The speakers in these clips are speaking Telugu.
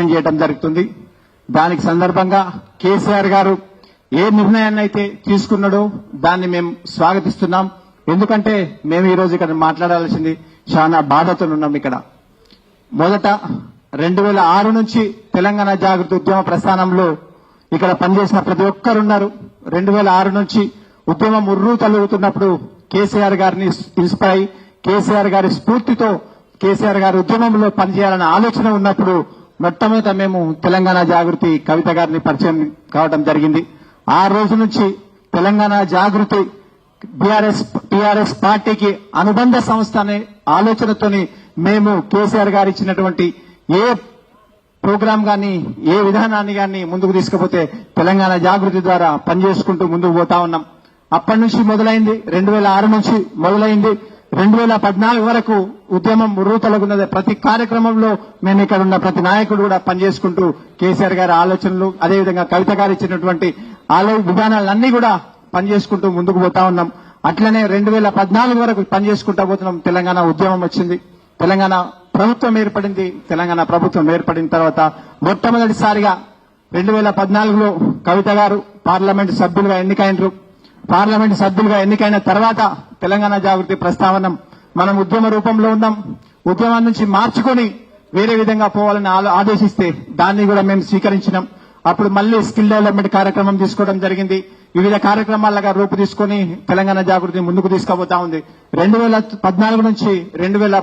సస్పెండ్ చేయడం జరుగుతుంది. దానికి సందర్భంగా కేసీఆర్ గారు ఏ నిర్ణయాన్ని అయితే తీసుకున్నాడో దాన్ని మేము స్వాగతిస్తున్నాం. ఎందుకంటే మేము ఈ రోజు ఇక్కడ మాట్లాడాల్సింది చాలా బాధతో ఉన్నాం ఇక్కడ. మొదట రెండు వేల ఆరు నుంచి తెలంగాణ జాగృతి ఉద్యమ ప్రస్థానంలో ఇక్కడ పనిచేసిన ప్రతి ఒక్కరున్నారు రెండు వేల ఆరు నుంచి ఉద్యమం ఉర్రూ తలుగుతున్నప్పుడు కేసీఆర్ గారిని ఇన్స్పై కేసీఆర్ గారి స్ఫూర్తితో కేసీఆర్ గారి ఉద్యమంలో పనిచేయాలన్న ఆలోచన ఉన్నప్పుడు మొట్టమొదట మేము తెలంగాణ జాగృతి కవిత గారిని పరిచయం కావడం జరిగింది. ఆ రోజు నుంచి తెలంగాణ జాగృతి బీఆర్ఎస్ టీఆర్ఎస్ పార్టీకి అనుబంధ సంస్థ అనే ఆలోచనతోని మేము కేసీఆర్ గారు ఇచ్చినటువంటి ఏ ప్రోగ్రాం గాని ఏ విధానాన్ని గాని ముందుకు తీసుకుపోతే తెలంగాణ జాగృతి ద్వారా పనిచేసుకుంటూ ముందుకు పోతా ఉన్నాం. అప్పటి నుంచి మొదలైంది. రెండు వేల ఆరు నుంచి మొదలైంది. రెండు వేల పద్నాలుగు వరకు ఉద్యమం ఉర్రూతలగున్నది ప్రతి కార్యక్రమంలో మేము ఇక్కడ ఉన్న ప్రతి నాయకుడు కూడా పనిచేసుకుంటూ కేసీఆర్ గారి ఆలోచనలు అదేవిధంగా కవిత గారు ఇచ్చినటువంటి ఆలో విధానాలన్నీ కూడా పనిచేసుకుంటూ ముందుకు పోతా ఉన్నాం. అట్లనే రెండు వేల పద్నాలుగు వరకు పనిచేసుకుంటా పోతున్నాం. తెలంగాణ ఉద్యమం వచ్చింది. తెలంగాణ ప్రభుత్వం ఏర్పడింది. తెలంగాణ ప్రభుత్వం ఏర్పడిన తర్వాత మొట్టమొదటిసారిగా రెండు వేల పద్నాలుగులో కవిత గారు పార్లమెంట్ సభ్యులుగా ఎన్నికైనరు. పార్లమెంట్ సభ్యులుగా ఎన్నికైన తర్వాత తెలంగాణ జాగృతి ప్రస్తావన మనం ఉద్యమ రూపంలో ఉన్నాం. ఉద్యమం నుంచి మార్చుకొని వేరే విధంగా పోవాలని ఆదేశిస్తే దాన్ని కూడా మేము స్వీకరించినాం. అప్పుడు మళ్ళీ స్కిల్ డెవలప్మెంట్ కార్యక్రమం తీసుకోవడం జరిగింది. వివిధ కార్యక్రమాలుగా రూపు తీసుకొని తెలంగాణ జాగృతి ముందుకు తీసుకుపోతా ఉంది. రెండు వేల పద్నాలుగు నుంచి రెండు వేల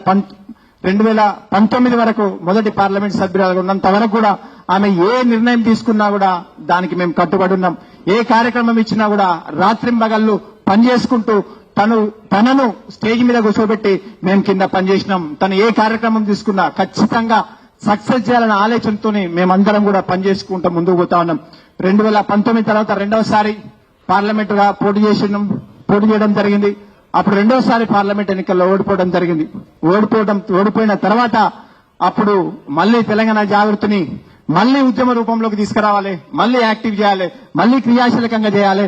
రెండు వేల పంతొమ్మిది వరకు మొదటి పార్లమెంట్ సభ్యురాలుగా ఉన్నంత వరకు కూడా ఆమె ఏ నిర్ణయం తీసుకున్నా కూడా దానికి మేము కట్టుబడి ఉన్నాం. ఏ కార్యక్రమం ఇచ్చినా కూడా రాత్రింబగళ్ళు పనిచేసుకుంటూ తను తనను స్టేజ్ మీద కూర్చోబెట్టి మేము కింద పనిచేసినాం. తను ఏ కార్యక్రమం తీసుకున్నా ఖచ్చితంగా సక్సెస్ చేయాలన్న ఆలోచనతోనే మేమందరం కూడా పనిచేసుకుంటూ ముందుకు పోతా ఉన్నాం. రెండు వేల పంతొమ్మిది తర్వాత రెండవసారి పార్లమెంటుగా పోటీ చేసినాం. పోటీ చేయడం జరిగింది. అప్పుడు రెండోసారి పార్లమెంట్ ఎన్నికల్లో ఓడిపోవడం జరిగింది. ఓడిపోవడం ఓడిపోయిన తర్వాత అప్పుడు మళ్ళీ తెలంగాణ జాగృతిని మళ్ళీ ఉద్యమ రూపంలోకి తీసుకురావాలి మళ్ళీ యాక్టివ్ చేయాలి మళ్ళీ క్రియాశీలకంగా చేయాలి.